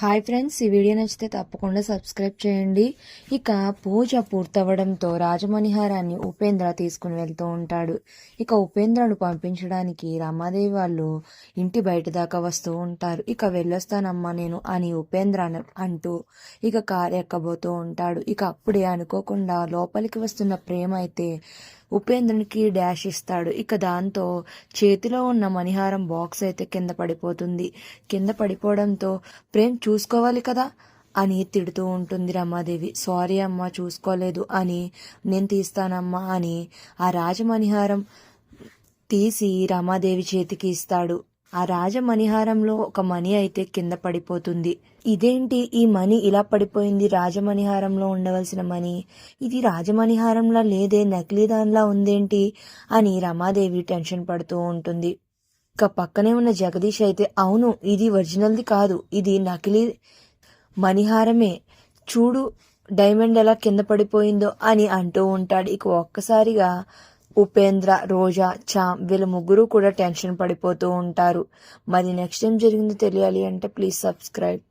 Hi friends ఈ video నచ్చితే తప్పకుండా సబ్స్క్రైబ్ చేయండి. ఇక పూజ పూర్తవడంతో రాజమణిహారాన్ని ఉపేంద్ర తీసుకుని వెళ్తూ ఉంటాడు. ఇక ఉపేంద్రను పంపించడానికి రమాదేవి వాళ్ళు ఇంటి బయట దాకా వస్తూ ఉంటారు. ఇక వెళ్ళొస్తానమ్మా నేను అని ఉపేంద్ర అంటూ ఇక కారు ఎక్కబోతూ ఉంటాడు. ఇక అప్పుడే అనుకోకుండా లోపలికి వస్తున్న ప్రేమ అయితే ఉపేంద్రునికి డాష్ ఇస్తాడు. ఇక దాంతో చేతిలో ఉన్న మణిహారం బాక్స్ అయితే కింద పడిపోతుంది. కింద పడిపోవడంతో ప్రేమ్ చూసుకోవాలి కదా? అని తిడుతూ ఉంటుంది రమాదేవి. సారీ అమ్మా చూసుకోలేదు అని. నేను తీస్తానమ్మా అని ఆ రాజమణిహారం తీసి రమాదేవి చేతికి ఇస్తాడు. ఆ రాజమణిహారంలో ఒక మణి అయితే కింద పడిపోతుంది. ఇదేంటి? ఈ మణి ఇలా పడిపోయింది రాజమణిహారంలో ఉండవలసిన మణి? ఇది రాజమణిహారంలా లేదే నకిలీ దానిలా ఉందేంటి? అని రమాదేవి టెన్షన్ పడుతూ ఉంటుంది. ఇక పక్కనే ఉన్న జగదీష్ అయితే అవును ఇది ఒరిజినల్ది కాదు ఇది నకిలీ మణిహారమే. చూడు డైమండ్ ఎలా కింద పడిపోయిందో అని అంటూ ఉంటాడు. ఇక ఒక్కసారిగా ఉపేంద్ర రోజా చామ్ వీళ్ళ ముగ్గురు కూడా టెన్షన్ పడిపోతూ ఉంటారు. మరి నెక్స్ట్ ఏం జరిగిందో తెలియాలి అంటే ప్లీజ్ సబ్స్క్రైబ్